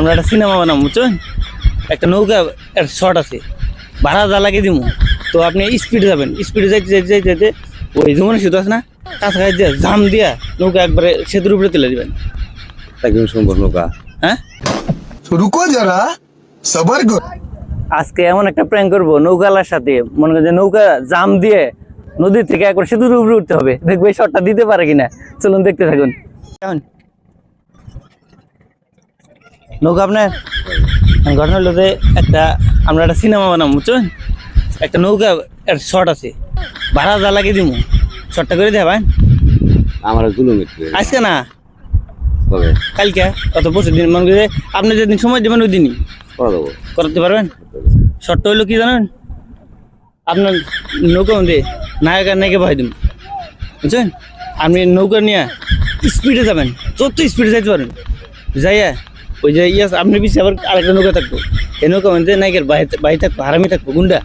আমরা একটা সিনেমা বানাবো বুঝছেন? একটা নৌকা একটা শর্ট আছে। ভাড়া যা লাগিয়ে দিব তো আপনি স্পিডে যাবেন। স্পিডে যাইতে যাইতে যাইতে যাইতে ওই জমানো সেতু আছে না কাছাকাছি দিয়ে জাম দিয়া নৌকা একবারে সেতুর উপরে তুলে দিবেন। তাকে সুন্দর নৌকা? হ্যাঁ? সবার আজকে এমন একটা প্র্যাঙ্ক করব নৌকালার সাথে। মনে করেন নৌকা জাম দিয়ে নদীর থেকে একবার সেতুর উপরে উঠতে হবে। দেখব এই শটটা দিতে পারে কিনা। চলুন দেখতে থাকুন। কেমন নৌকা আপনার? ঘটনা হলো যে একটা আমরা একটা সিনেমা বানাবো বুঝছেন? একটা নৌকা একটা শর্ট আছে। ভাড়া যা লাগিয়ে দিব শর্টটা করে দেবেন আমার জুলুম আজকে না? কালকে। অত পরশু দিন। মনে করে আপনি যেদিন সময় দেবেন ওই দিনই। করা দেবো। করতে পারবেন? শর্ত হইল কি জানেন? আপনার নৌকা মধ্যে নায়ক আর নায়িকা ভাই দিন বুঝছেন? আপনি নৌকা নিয়ে স্পিডে যাবেন। যত স্পিডে যাইতে পারেন। যাইয়া ওই যে ইয়ে আছে, আপনি পিছিয়ে আবার আরেকটা নৌকা থাকব। এই নৌকা নায়কের ভাই ভাই থাকব হারামি থাকব গুন্ডা।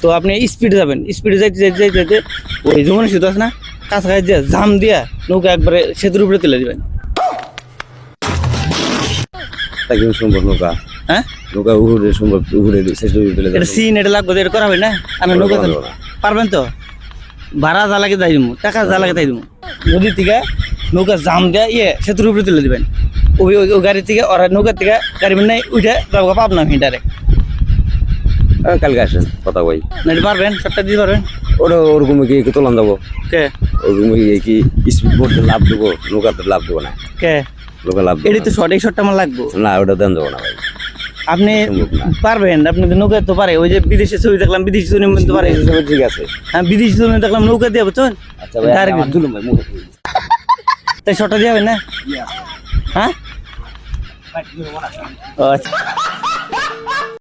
তো আপনি স্পিডে যাবেন স্পিডে যাইতে যাইতে যাইতে যাইতে ওই যেমন সেতু আছে না কাছাকাছি দিয়া জাম দিয়া নৌকা একবারে সেতুর উপরে তুলে দিবেন। তাকে সম্ভব নৌকা। হ্যাঁ? নৌকা উহুড়ে সম্ভব শেষ হয়ে গেলে এটা সিন এটা লাগবে এটা করা হবে না? আমি নৌকা পারবেন তো? ভাড়া যা লাগে তাই দিব টাকা যা লাগে তাই দিব নদীর থেকে নৌকা জাম দিয়ে ইয়ে সেতুর উপরে তুলে দিবেন। ওই ওই গাড়ি থেকে ওরা নৌকার থেকে গাড়ি মানে উঠে যাব পাব না আমি ডাইরেক্ট কালকে আসেন কথা কই। না পারবেন সবটা দিতে পারবেন। ওটা ওরকম কি তোলান যাব কে? ওরকম কি স্পিড বোটে লাভ দেবো নৌকাতে লাভ দেবো না। কে? নৌকা লাভ দেবো এটি তো শর্ট এই শর্টটা আমার লাগবো। না ওটা দেন দেবো না ভাই। আপনি পারবেন আপনি তো নৌকা তো পারে ওই যে বিদেশে ছবি দেখলাম বিদেশি ছবি তো পারে। ঠিক আছে। হ্যাঁ বিদেশি ছবি দেখলাম নৌকা দিয়ে বুঝছেন? আচ্ছা ভাই তাই শর্টটা দিয়ে হবে না? হ্যাঁ? Like, you know what I